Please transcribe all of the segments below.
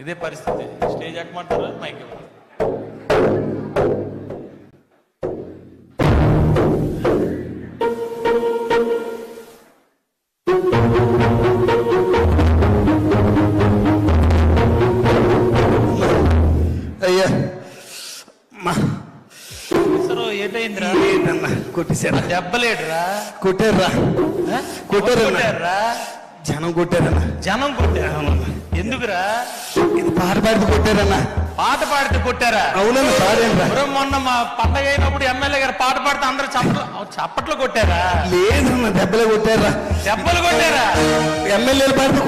ఇదే పరిస్థితి. Stage ఎక్కమంటారు? Mic ఇవ్వండి. అయ్యా. మా సరే ఏటైందిరా? ఏంటన్నా? కొట్టేశారా? దెబ్బలేడురా. కొట్టారా? కొట్టారు? జనం కొట్టారన్నా? జనం కొట్టారు. ఎందుకురా? ఇది పాట పాడితే కొట్టారన్నా. పాట పాడితే కొట్టారా? అవునన్నా పాడానురా మొన్న మా పండగ అయినప్పుడు ఎమ్మెల్యే గారు పాట పాడితే అందరూ చప్పట్లు చప్పట్లు కొట్టారా? లేదన్నా దెబ్బలే కొట్టారా దెబ్బలు కొట్టారా? ఎమ్మెల్యేలు పాడితే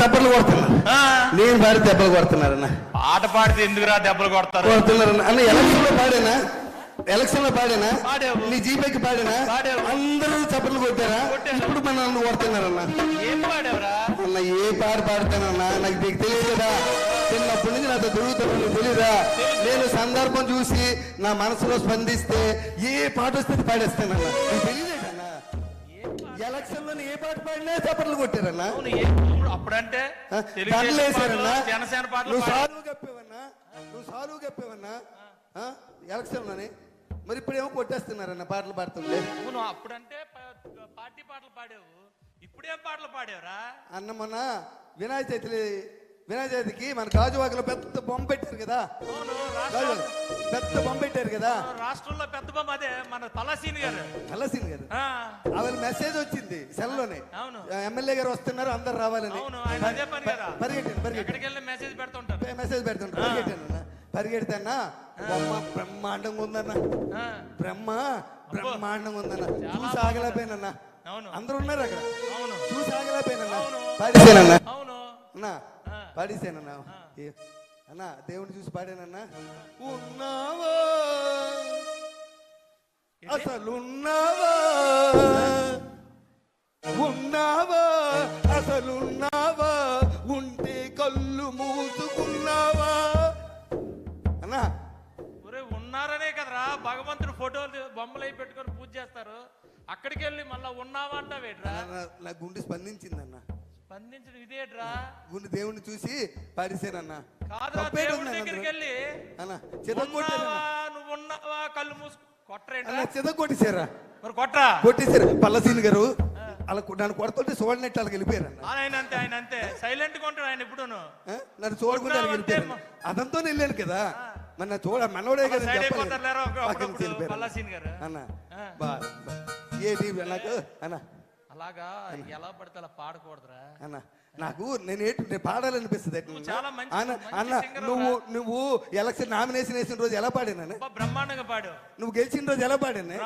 చప్పట్లు కొడుతున్నారు ఆ, నేను పాడితే దెబ్బలు కొడుతున్నారన్నా. పాట పాడితే ఎందుకురా దెబ్బలు కొడతారు? కొడుతున్నారన్నా. అన్న ఎలక్షన్లో పాడానా? ఎలక్షన్లో పాడానా. నీ జీపేకి పాడానా. అందరూ చప్పట్లు కొట్టారా. ఇప్పుడు మన నన్ను కొడుతున్నారన్నా. అన్న ఏ పాట పాడతానన్నా? నాకు నీకు తెలియదు చిన్నప్పటి నుంచి నాతో తిరుగుతాను తెలీదా? నేను సందర్భం చూసి నా మనసులో స్పందిస్తే ఏ పాట వస్తే పాడేస్తానన్నా. నీకు తెలియదేటన్నా ఎలక్షన్లో ఏ పాట పాడినా చప్పట్లు కొట్టారన్నా? అప్పుడంటే జనసేన పాటలు నువ్వు పాడారు. సారువు కప్పేవన్నా నువ్వు సారువు కప్పేవన్నా ఆ, ఎలక్షన్లోని? మరి ఇప్పుడేమో కొట్టేస్తున్నారన్న పాటలు పాడుతుంటే. అవును అప్పుడంటే పార్టీ పాటలు పాడావు. ఇప్పుడేం పాటలు పాడావురా? అన్న మొన్న వినాయక చవితి వినాయక చవితికి మన గాజువాకలో పెద్ద బొమ్మ పెట్టారు కదా. అవును పెద్ద బొమ్మ పెట్టారు కదా. రాష్ట్రంలో పెద్ద బొమ్మ అదే మన తలసీని గారు. కలసింది గారు. ఆ, ఆవిడ మెసేజ్ వచ్చింది సెల్లోనే. అవును. ఎమ్మెల్యే గారు వస్తున్నారు అందరు రావాలని. అవును ఆయన అదే పని కదా. పరిగెట్టాను పరిగెట్టాను ఎక్కడికి వెళ్ళి మెసేజ్ పెడుతుంటారు. మెసేజ్ పెడుతుంటారు పరిగెట్టాను పరిగెడతానా? బొమ్మ బ్రహ్మాండంగా ఉందన్న. బ్రహ్మ బ్రహ్మాండంగా ఉందన్న. చూసి ఆగలేకపోయినన్న అవును. అందరూ ఉన్నారు అక్కడ. అవును. చూసి ఆగలేకపోయినన్న అవును. పాడేసానన్న అవును. అన్నా. పాడేసానన్నా అన్నా దేవుని చూసి పాడానన్నా. ఉన్నావా? అసలు ఉన్నావా ఉన్నావా? అసలు ఉన్నావా ఉంటే కళ్ళు మూసుకున్నావా? ఉన్నారనే కదరా. భగవంతుడు ఫోటోలు బొమ్మలు అయి పెట్టుకొని పూజ చేస్తారు. అక్కడికి వెళ్ళి మళ్ళా ఉన్నావా అంటావేట్రా నా- గుండె స్పందించిందన్న. స్పందించడం ఇదేట్రా? గుండె దేవుని చూసి పాడేశానన్నా కాదురా తప్పేడు దేవుడి దగ్గరికి. వెళ్ళి అన్న నువ్వు ఉన్నావా? కళ్ళు మూసు కొట్టరేంట్రా? అన్న చితగొట్టేశారా మరి కొట్టరా? కొట్టేశారు. పల్లసీని గారు అలా నన్ను కొడుతుంటే చూడనట్టు వాళ్ళకి వెళ్ళిపోయారన్న. ఆయన అంతే ఆయన అంతే. సైలెంట్గా ఉంటాడు ఆయన ఎప్పుడూను ఆ? నన్ను చూడకుండా వెళ్ళిపోయారు అదంతా వెళ్ళాను కదా. మరి నా చూడ మనోడే కదా పక్కన అన్న. బా. ఏది నాకు అన్న. అలాగా? ఎలా పడితే అలా పాడకూడదురా? అన్న నాకు నేను ఏంటి నేను పాడాలనిపిస్తుంది. అన్న నువ్వు నువ్వు ఎలక్షన్ నామినేషన్ వేసిన రోజు ఎలా పాడాను బ్రహ్మాండంగా పాడు నువ్వు గెలిచిన రోజు ఎలా పాడాను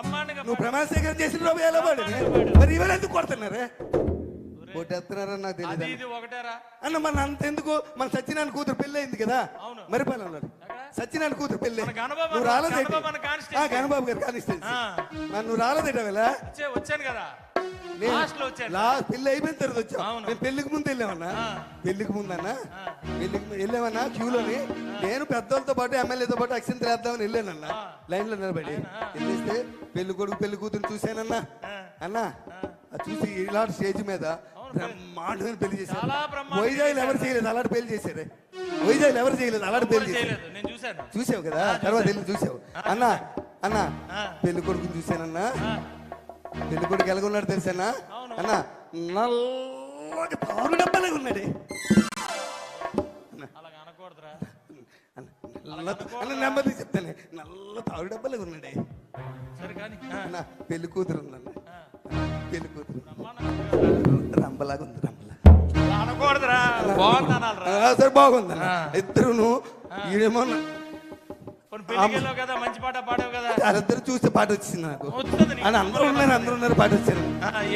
నువ్వు ప్రమాణ స్వీకారం చేసిన రోజు ఎలా పాడాను. మరి ఇవాళ ఎందుకు కొడుతున్నారే? కొట్టేస్తున్నారని నాకు అది తెలియదు ఇది ఒకటేరా అన్న మన అంత ఎందుకు మన సత్యనారాయణ కూతురు పెళ్ళి అయింది కదా అవును. మరి పనులు ఎక్కడ? సత్యనారాయణ కూతురు మన గణబాబు నువ్వు అన్న- రాలేదేంటి? గణబాబు అన్న కాన్స్టిట్యూన్సీ. ఆ, గణబాబు గారు కానిస్టెన్సీ ఆ. మరి నువ్వు రాలేదేట వేళ వచ్చే వచ్చాను కదా నేను లాస్ట్లో వచ్చాను లా పెళ్ళి అయిపోయిన తర్వాత అవును. నేను పెళ్ళికి ముందు వెళ్ళామన్నా ఆ. పెళ్ళికి ముందన్నా ఆ. పెళ్ళికి వెళ్ళామన్నా క్యూలోని నేను పెద్దోళ్ళతో పాటు ఎమ్మెల్యేతో పాటు అక్షంతలు వేద్దామని వెళ్ళానన్నా. లైన్లో నిలబడి. వెళ్ళేస్తే పెళ్ళి కొడుకు పెళ్ళి కూతురు చూశానన్నా. అన్నా అది చూసి ఇలాంటి స్టేజ్ మీద. బ్రహ్మాండమైన పెళ్ళి చేశారు. చాలా బ్రహ్మాండంగా ఎవరు చేయలేదు? అలాంటి పెళ్ళి చేశారే? వైజాగ్ ఎవరు చేయలేదు? అలాంటి పెళ్ళి చేశారు. చేయలేదు నేను చూశాను. చూసావు కదా? తర్వాత వెళ్ళి చూసావు. అన్నా అన్నా. పెళ్ళి కొడుకుని చూశానన్నా? పెళ్ళి కొడుకు ఎలాగున్నాడు తెలుసానా? అవును. అన్నా నల్లగా తారు డబ్బాలాగా ఉన్నాడే. అలాగ అనకూడదురా. అన్న, నల్ల అన్న నెమ్మది చెప్తానే. నల్ల తారు డబ్బాలాగా ఉన్నాడే. సరే కానీ ఆ, అన్న పెళ్ళి కూతురు ఉందన్న. ఆ. పెళ్ళి కూతురు. బ్రహ్మాండంగా ఉంది. రంబలాగా ఉంది అనకూడదురా బాగుంది ఆ, సరే బాగుందన్న. ఆ. ఇద్దరును ఈడేమో కదా మంచి పాట పాడావు కదా. వాళ్ళిద్దరు చూస్తే పాట వచ్చింది నాకు. అని అందరూ ఉన్నారు అందరూ ఉన్నారు పాట వచ్చింది.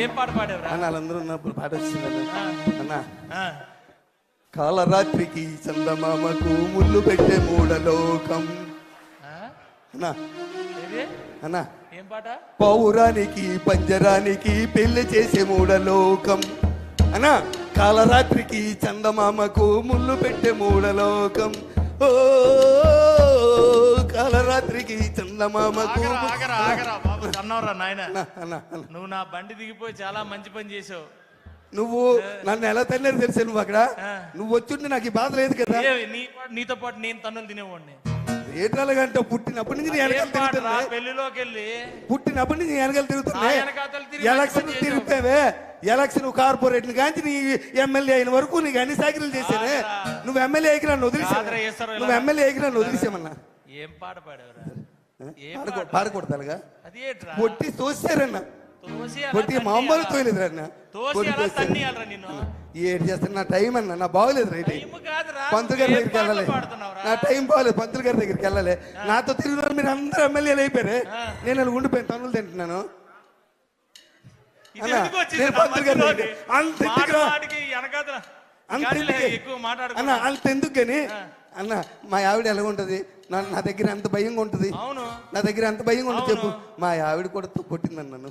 ఏం పాట పాడావురా? అన్న వాళ్ళందరూ ఉన్నప్పుడు పాట వచ్చింది అన్న. కాలరాత్రికి చందమామకు ముళ్ళు పెట్టే మూడలోకం? అన్నా. అన్నా. ఏం పాట? పౌరానికి పంజరానికి పెళ్ళి చేసే మూడలోకం అన్నా కాలరాత్రికి చందమామకు ముళ్ళు పెట్టే మూడలోకం ఓ కాలరాత్రికి చందమామకు ఆగరా ఆగరా ఆగరా బాబు అన్నవరా నాయన. అన్నా, అన్నా, అన్నా. నువ్వు నా బండి దిగిపోయి చాలా మంచి పని చేసావు. నువ్వు నన్ను ఎలా తన్నారు తెలుసా నువ్వు అక్కడ? నువ్వు వచ్చుంటే నాకు ఈ బాధ లేదు కదా. నీతో పాటు నేను తన్నులు తినేవాడిని. ఏటాలగంటే పుట్టినప్పటి నుంచి వెనకాల తిరుగుతున్నా పెళ్ళిలోకి వెళ్ళి పుట్టినప్పటి నుంచి వెనకాల తిరుగుతున్నా ఎలక్షన్ తిరిగిపోయావే. ఎలక్షన్ కార్పొరేట్ కాంచి నీ ఎమ్మెల్యే అయిన వరకు నీకు అన్ని సాకిరీలు చేశానే. నువ్వు ఎమ్మెల్యే ఎగిరి నన్ను వదిలేసా. నువ్వు ఎమ్మెల్యే ఎగిరి నన్ను వదిలేసామన్నా ఏం పాట పాడావురా? పాడకూడదు ఏంట్రా? పొట్టి తోసారన్న. తన్నియాలా? మామూలు తన్నియాలరా నిన్ను. ఏడు చేస్తాను నా టైం అన్న నా బాగోలేదు రైట్ పంతులు గారి దగ్గరికి వెళ్ళాలి? నా టైం బాగోలేదు పంతులు గారి దగ్గరికి వెళ్ళాలి. నాతో తిరిగిన మీరు అందరూ ఎమ్మెల్యేలు అయిపోయారు. నేను అలా ఉండిపోయాను తనులు తింటున్నాను. అన్నా, నేను పంతులు గారి అంత అన్న మాట్లాడుకున్నా అంత ఎందుకు? కానీ అన్న మా ఆవిడ ఎలా ఉంటది? నా దగ్గర ఎంత భయంగా ఉంటది? నా దగ్గర ఎంత భయంగా ఉంటుంది చెప్పు. మా ఆవిడ కూడా కొట్టిందన్న నన్ను.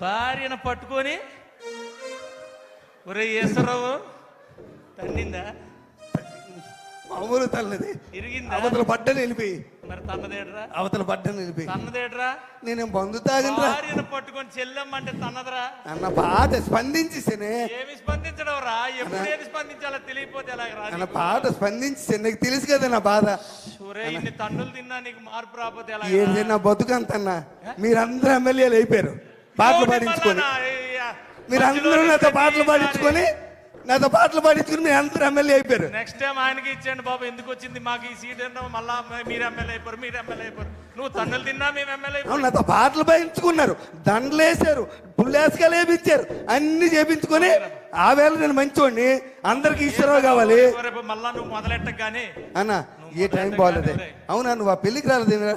భార్యను పట్టుకొని ఒరే ఈశ్వరరావు తన్నిందా? మామూలు తల్లది. ఇరిగిందా? అవతల పడ్డని వెళ్ళిపోయి మరి తన్నదేట్రా? అవతల పడ్డని వెళ్ళిపోయి తన్నదేట్రా? నేనేం బంధు తాగనరా భార్యను పట్టుకొని చెల్లెమ్మంటే తన్నదరా? అన్న పాట స్పందించేసేనే. ఏమి స్పందించడం రా ఎప్పుడు ఏది స్పందించాలో తెలియపోతే ఎలాగ అన్న పాట స్పందించేసే నీకు తెలుసు కదా నా బాధ. ఒరే ఇన్ని తన్నులు తిన్నా నీకు మార్పు రాకపోతే ఎలా ఏంటి నా బతుకంతన్నా మీరందరూ ఎమ్మెల్యేలు అయిపోయారు. పాటలు పాడించుకొని. మీరందరూ నాతో పాటలు పాడించుకొని నాతో పాటలు పాడించుకొని మీరు అందరూ ఎమ్మెల్యే అయిపోయారు. నెక్స్ట్ టైం ఆయనకి ఇచ్చేయండి బాబు ఎందుకు వచ్చింది? మాకు ఈ సీట్ అంటే మళ్ళా మీరు ఎమ్మెల్యే అయిపోరు మీరు ఎమ్మెల్యే అయిపోరు. నువ్వు తన్నులు తిన్నా మేము ఎమ్మెల్యే అవును నాతో పాటలు పాడించుకున్నారు దండలు వేశారు పుల్లేసుకలు వేపించారు. అన్ని చేపించుకొని ఆ వేళ నేను మంచోడిని. అందరికి ఈశ్వరరావు కావాలి. రేపు మళ్ళా నువ్వు మొదలెట్టగానే అన్న ఏ టైం బాగాలేదే. అవునా నువ్వు ఆ పెళ్ళికి రాలేదు పెళ్ళికి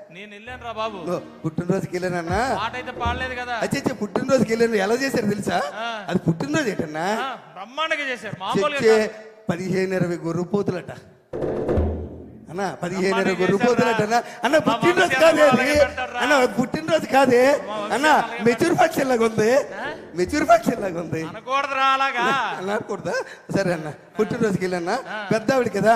నేను వెళ్ళాను రా బాబు. పుట్టినరోజుకి వెళ్ళానన్నా పాట అయితే పాడలేదు కదా. అచ్చే పుట్టినరోజుకి వెళ్ళాను. ఎలా చేశారు తెలుసా. అది పుట్టినరోజు ఏంటన్నా? బ్రహ్మాండంగా చేశారు. మామూలుగా. పదిహేను ఇరవై గొర్రె పోతులట. అన్న పదిహేను ఇరవై గొర్రె? పోతులట అన్న పుట్టినరోజు కాదే అన్న పుట్టినరోజు కాదే. అన్న మెచ్యూర్ ఫంక్షన్ లాగా ఉంది? మెచ్యూర్ ఫంక్షన్ లాగా ఉంది. అనకూడదురా అలాగా. అనకూడదా? సరే అన్న పుట్టినరోజుకి వెళ్ళన్నా పెద్ద ఆవిడ కదా?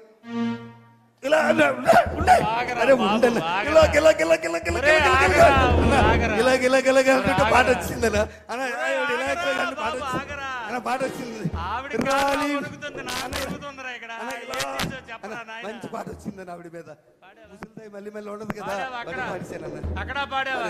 ఇలా అరే. ఆగరా. ఇలా, ఇలా, ఇలా, ఇలా, ఇలా, ఇలా, ఇలా, ఇలా. ఇలా, పాట ఆగరా. వచ్చిందన్న అన్న, ఆవిడ ఇలా, ఇలా, ఇలా అంటే పాట బాబు, వచ్చింది. ఆగరా. అన్న, పాట వచ్చింది ఆవిడ రాణి. ఉనుకుతుంది నాకు ఉనుకుతుందిరా ఇక్కడ అన్న, ఏం ఇలా. చేసావు చెప్పరా అన్న, నాయనా? మంచి పాట వచ్చిందని ఆవిడ మీద ముసలిదాయి మళ్ళీ మళ్ళీ ఉండదు కదా అక్కడ? పాడావా.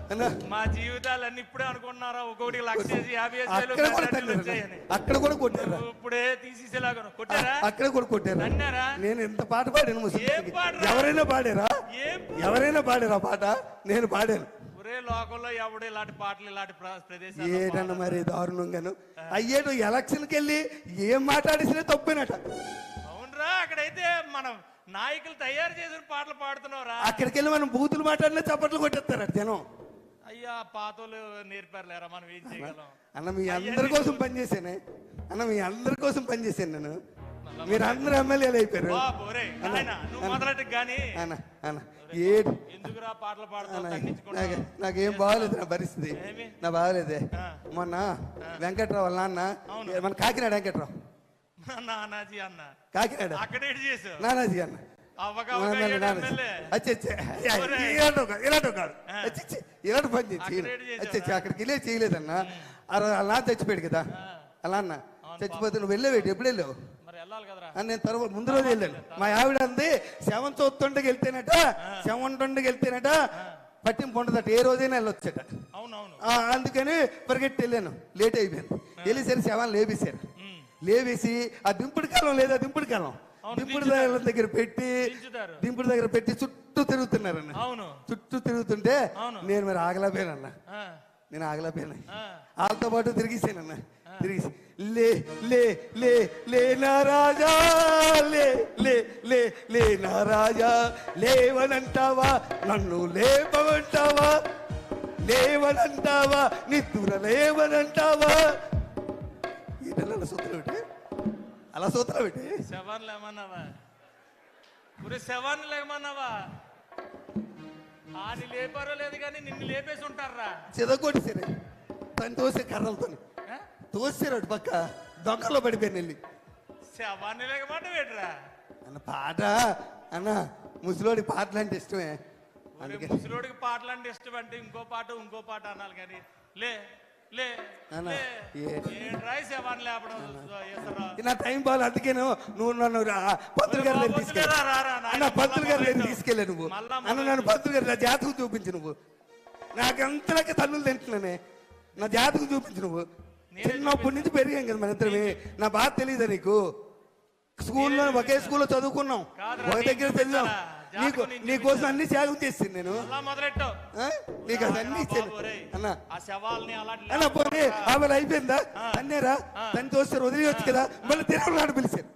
మా జీవితాలన్నీ ఇప్పుడే అనుకుంటున్నారా ఒక్కొక్కటి లక్ష యాభై వచ్చాయని. అక్కడ కూడా కొట్టారా? ఇప్పుడే తీసేసేలాగా కొట్టారా? అక్కడ కూడా కొట్టారా? అన్నారా? నేను ఎంత పాట పాడాను? ఎవరైనా పాడారా? ఏం ఎవరైనా పాడారా పాట? నేను పాడాను. ఒరే లోకంలో ఎవడు ఇలాంటి పాటలు ఇలాంటి ప్ర- ప్రదేశాలు ఏటన్న మరి దారుణంగాను? అయ్యేటు ఎలక్షన్కి వెళ్ళి ఏం మాట్లాడేసినా తప్పేనట. అవునరా అక్కడైతే మనం నాయకులు తయారు చేసిన పాటలు పాడుతున్నావురా. అక్కడికి వెళ్ళి మనం బూతులు మాట్లాడినా చప్పట్లు కొట్టేస్తారట జనం. అయ్యా పాతోలు నేర్పారులేరా మనం ఏం చేయగలం? అన్న మీ అందరి కోసం పనిచేసానే అన్న మీ అందరి కోసం పనిచేశాను నేను. మీరు అందరు ఎమ్మెల్యేలు అయిపోయారు. బాబు ఒరే నాయనా నువ్వు మొదలెట్టు గాని అన్న అన్న ఏడు. ఎందుకురా పాటలు పాడతావు నాకు తగ్గించుకుంటావు నాకేం బాగాలేదు నా పరిస్థితి. ఏమి? నా బాగాలేదే. మొన్న వెంకట్రావు వాళ్ళ నాన్న మన కాకినాడ వెంకట్రావు. నానాజీ అన్న. కాకినాడ. అక్కడ ఏడు చేసావు? నానాజీ అన్న. ఇలాంటి కాదు. పని చేసి అక్కడికి వెళ్ళే చేయలేదన్న. అలా చచ్చిపోయాడు కదా. అలా అన్న. చచ్చిపోతే నువ్వు వెళ్ళేవేటి ఎప్పుడు వెళ్ళావు? నేను తర్వాత ముందు రోజు వెళ్ళాను. మా ఆవిడ అంది శవం చూస్తుండకి వెళ్తేనట శవం ఉంటుండకి వెళ్తేనట పట్టింపు ఉండదట. ఏ రోజైనా వెళ్ళొచ్చట. అందుకని పరిగెట్టి వెళ్ళాను. లేట్ అయిపోయింది. వెళ్ళేసరికి శవాన్ని లేపేశారు. లేవేసి ఆ దింపుడు కాలం లేదా దింపుడు కాలం. దింపుడు దగ్గర పెట్టి. దింపుడు దగ్గర పెట్టి చుట్టూ తిరుగుతున్నారన్న. అవును. చుట్టూ తిరుగుతుంటే. నేను మరి ఆగలేకపోయానన్న ఆ, నేను ఆగలేకపోయాను ఆ. వాళ్ళతో పాటు తిరిగిసానన్న. తిరిగి లే లే లే లే నా రాజా లే లే లే లే నా రాజా లేవనంటావా నన్ను లేపమంటావా? లేవనంటావా నిద్దుర లేవనంటావా? సూత్రం ఏంటి? అలా సూత్రం ఏంటి? శవాన్ని లేమన్నావా ఒరే శవాన్ని లేమన్నావా ఆని లేపారో లేదు కానీ నిన్ను లేపేసి ఉంటారా చెదగొట్టేసారు తను తోసే కర్రలతో ఆ? తోసారు అటు పక్క. దొంగలో పడిపోయాను వెళ్ళి శవాన్ని లేకమాట వేటరా అన్న పాట అన్న ముసలోడి పాటలు అంటే ఇష్టమే ముసలోడికి పాటలు అంటే ఇష్టం అంటే ఇంకో పాట ఇంకో పాట అనాలి కానీ. లే నా టైం బాగా అందుకే నువ్వు నన్ను పంతులు గారి దగ్గర తీసుకెళ్ళి పంతులు గారి మళ్ళా తీసుకెళ్ళా నువ్వు. అన్న నన్ను పంతులు గారి నా జాతకు చూపించు నువ్వు. నాకంతలకి తల్లులు తింటున్నానే నా జాతకు చూపించు నువ్వు. చిన్నప్పటి నుంచి పెరిగాం కదా మన ఇద్దరమే. నా బాధ తెలియదా నీకు? స్కూల్లో ఒకే స్కూల్లో చదువుకున్నాం. ఒక దగ్గర చదివాం? నీకు నీకోసం అన్ని త్యాగం చేసింది నేను? నీకు అది అన్ని ఇచ్చాను అన్న. ఆ శవాల్ని అలాంటి అన్న పోనీ ఆమె అయిపోయిందా అన్నేరా తను చూస్తారు వదిలేయచ్చు కదా. మళ్ళీ దినం నాడు పిలిచారు.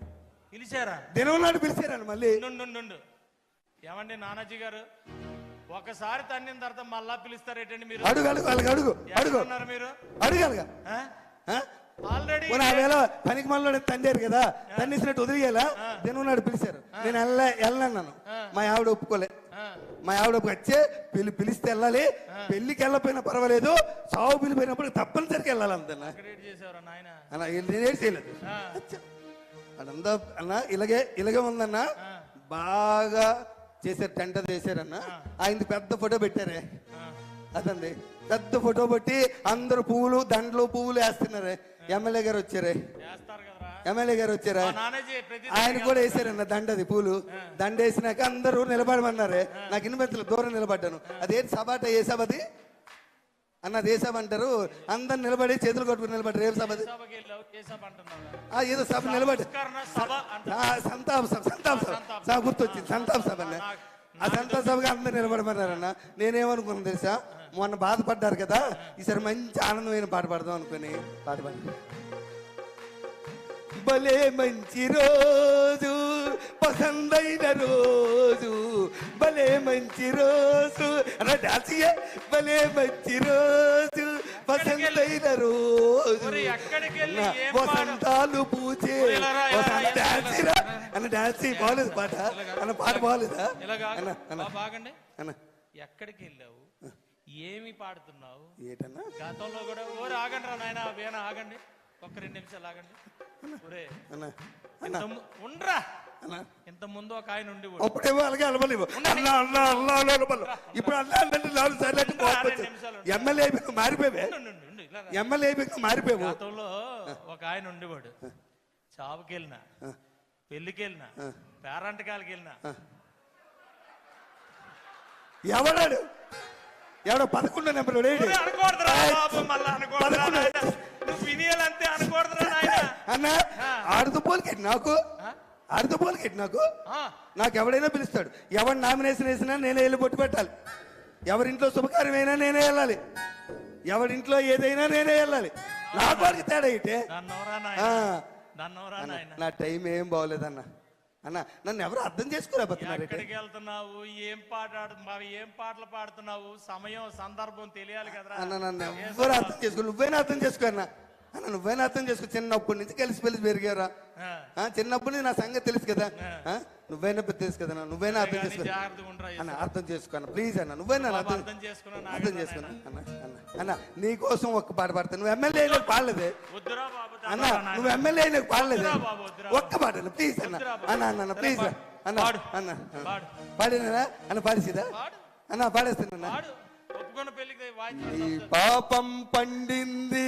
పిలిచారా? దినం నాడు పిలిచారని మళ్ళీ. ఏమండి నానాజీ గారు? ఒకసారి తన్నిన తర్వాత మళ్ళా పిలుస్తారేటండి మీరు? అడుగు అడుగు అడుగు అడుగు. మీరు? అడుగలగా ఆల్రెడీ పోనీ ఆవేళ పనికి మనలో తండారు కదా తన్నేసినట్టు వదిలేయాలా? దినం నాడు పిలిచారు. నేను వెళ్ళ వెళ్ళన్నాను మా ఆవిడ ఒప్పుకోలే. మా ఆవిడ వచ్చే పిలి పిలిస్తే వెళ్ళాలి. పెళ్ళికి వెళ్ళకపోయినా పర్వాలేదు. సాగు పిలిపోయినప్పుడు తప్పనిసరిగా వెళ్ళాలి అంతన్నా నేనేం చేయలేదు. అదంతా అన్న ఇలాగే ఇలాగే ఉందన్న. బాగా చేశారు టెంట చేశారన్న ఆయనది పెద్ద ఫోటో పెట్టారే. అదండి. పెద్ద ఫోటో పెట్టి అందరు పువ్వులు దండలు పువ్వులు వేస్తున్నారే. ఎమ్మెల్యే గారు వచ్చారే? ఎమ్మెల్యే గారు వచ్చారా? ఆయన కూడా వేసారన్న దండది పూలు. దండ వేసినాక అందరూ నిలబడమన్నారే. నాకు ఇన్వెంతలు దూరం నిలబడ్డాను. అదేంటి సభ అట ఏ సభ అది అన్న ఏ సభ అంటారు? అందరు నిలబడి చేతులు కొట్టుకుని నిలబడ్డారు. ఏం సభ ఆ ఏదో సభ నిలబడి సంతాప సభ సంతాప సభ. గుర్తొచ్చింది. సంతాప సభ అన్న. ఆ సంతాప సభగా అందరు నిలబడమన్నారన్న. నేనేమనుకున్నాను తెలుసా? మొన్న బాధపడ్డారు కదా? ఈసారి మంచి ఆనందమైన పాట పాడదాం అనుకుని పాట పాడి భలే మంచి రోజు పసందైన రోజు భలే మంచి రోజు చెయ్యి. భలే మంచి రోజు పసందైన రోజు? వసంతాలు పూచే ఒరేయ్, అన్న డాన్స్. బాగలేదు పాట. అన్న పాట బాగలేదా? బాగండి అన్న ఎక్కడికి వెళ్ళావు? ఏమి పాడుతున్నావు? ఏటన్నా? గతంలో కూడా ఓరే ఆగండి రా నాయన వేణ ఆగండి. ఒక్క రెండు నిమిషాలు ఆగండి. ఒరే ఉండ్రా. ఇంత ముందు ఒక ఆయన ఉండి అప్పుడేమో అలాగే అలవలేవు. అన్న అన్న అన్న అన్న అలవలు ఇప్పుడు అన్న నాలుగు సార్లు. ఎమ్మెల్యే అయిపోయి మారిపోయావే? ఎమ్మెల్యే అయిపోయి మారిపోయావు. గతంలో ఒక ఆయన ఉండేవాడు. చావుకి వెళ్ళినా పెళ్ళికి వెళ్ళినా పేరంటకాలకి వెళ్ళినా. ఎవడాడు? ఎవడో పదకొండో నెంబర్ అనకూడదురా బాబు మళ్ళా అనకూడదురా. నువ్వు వినియాలంతే అనకూడదురా నాయన. అన్న ఆడితో పోలికెట్టి నాకు? ఆడితో పోలికెట్టి నాకు? నాకు ఎవడైనా పిలుస్తాడు. ఎవరు నామినేషన్ వేసినా నేనే వెళ్ళి పొట్టు పెట్టాలి. ఎవరింట్లో శుభకార్యమైనా నేనే వెళ్ళాలి. ఎవరింట్లో ఏదైనా నేనే వెళ్ళాలి. నాకు వాడికి తేడా ఇటే? నాయన? నా టైం ఏం బాగోలేదన్న. అన్న నన్ను ఎవరు అర్థం చేసుకోలేకపోతున్నారు ఎక్కడికి వెళ్తున్నావు ఏం పాట ఏం పాటలు పాడుతున్నావు? సమయం సందర్భం తెలియాలి కదరా. అన్న నన్ను ఎవ్వరు అర్థం చేసుకో నువ్వైనా అర్థం చేసుకో అన్న. అన్న నువ్వైనా అర్థం చేసుకో. చిన్నప్పటి నుంచి కలిసి పెలిసి పెరిగారా? చిన్నప్పటి నుంచి నా సంగతి తెలుసు కదా? ఆ, నువ్వేనా పెద్ద కదా నువ్వైనా అర్థం కానీ చేసుకో జాగ్రత్తగా ఉండరా అన్న అర్థం చేసుకో అన్న ప్లీజ్ అన్న నువ్వైనా అర్థం చేసుకున్నా అర్థం చేసుకున్నా. అన్న అన్న అన్న నీ కోసం ఒక్క పాట పాడతా నువ్వు ఎమ్మెల్యే అయినా పాడలేదే అన్న. నువ్వు ఎమ్మెల్యే అయినా పాడలేదే ఒక్క పాట అన్న ప్లీజ్ అన్న. అన్న అన్న అన్న ప్లీజ్. అన్న. అన్న పాడు. పాడినా అన్న పాడేసిదా పాడు అన్న పాడేస్తున్నా. పాపం పండింది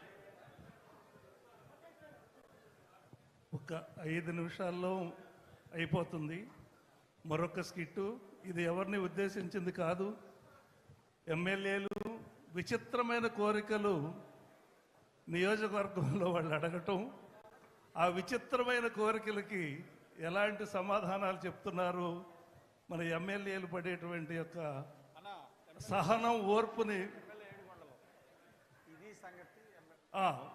ఒక ఐదు నిమిషాల్లో అయిపోతుంది. మరొక స్కిట్టు. ఇది ఎవరిని ఉద్దేశించింది కాదు. ఎమ్మెల్యేలు విచిత్రమైన కోరికలు నియోజకవర్గంలో వాళ్ళు అడగటం ఆ విచిత్రమైన కోరికలకి ఎలాంటి సమాధానాలు చెప్తున్నారు మన ఎమ్మెల్యేలు పడేటువంటి యొక్క సహనం ఓర్పుని.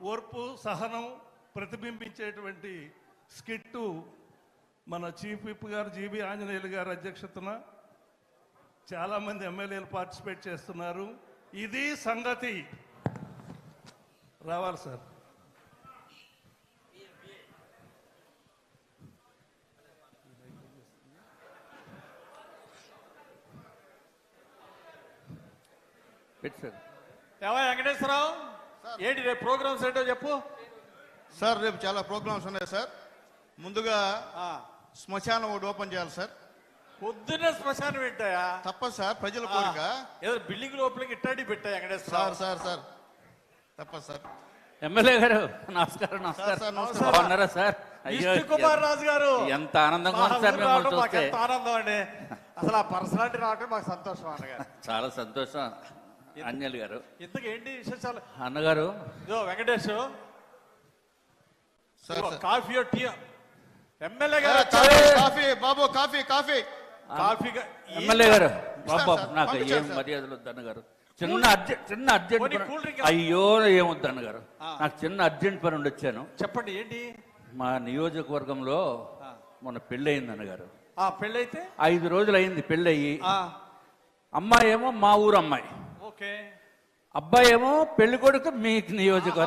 ఓర్పు సహనం ప్రతిబింబించేటువంటి స్కిట్టు మన చీఫ్ విప్ గారు జీబీ ఆంజనేయులు గారి అధ్యక్షతన చాలామంది ఎమ్మెల్యేలు పార్టిసిపేట్ చేస్తున్నారు. ఇది సంగతి. రావాలి సార్. వెంకటేశ్వరరావు? ఏంటి రేపు ప్రోగ్రామ్స్ ఏంటో చెప్పు. సార్ రేపు చాలా ప్రోగ్రామ్స్ ఉన్నాయి సార్. ముందుగా శ్మశానం ఒకటి ఓపెన్ చేయాలి సార్. పొద్దున్నే శ్మశానం పెట్టాయా? తప్పదు సార్ ప్రజల కోరిక. ఏదో బిల్డింగ్ లోపలికి ఇట్టాడి పెట్టా సార్ వెంకటేశ్వరరావు సార్ సార్. తప్పదు సార్. ఎమ్మెల్యే గారు నమస్కారం సార్, నమస్కారం. బాగున్నారా సార్? కుమార్ రాజు గారు. ఎంత ఆనందంగా ఉంది సార్ మిమ్మల్ని చూస్తే ఆనందం అండి. అసలు ఆ పర్సనాలిటీ రావడం మాకు సంతోషం అన్నగారు. చాలా సంతోషం అంజలి గారు. ఇంతకు ఏంటి విశేషాలు? అన్నగారు. ఇదో Venkatesh. Sir sir. Coffee tea. MLA ఏ, గారు కాఫీ, బాబు కాఫీ కాఫీ. కాఫీ ఎమ్మెల్యే గారు బాబా నాకు ఏం. మర్యాదలు వద్దు అన్నగారు చిన్న అర్జెంట్ చిన్న అర్జెంట్ అయ్యో ఏమొద్దు అన్నగారు నాకు చిన్న అర్జెంట్ పని ఉండి వచ్చాను చెప్పండి ఏంటి? మా నియోజకవర్గంలో మొన్న పెళ్ళి అయింది అన్నగారు ఆ పెళ్ళైతే? ఐదు రోజులు అయింది పెళ్ళి అయ్యి ఆ, అమ్మాయి ఏమో మా ఊరు అమ్మాయి. ఓకే. అబ్బాయి ఏమో పెళ్ళి కొడుకు మీ నియోజకవర్గం.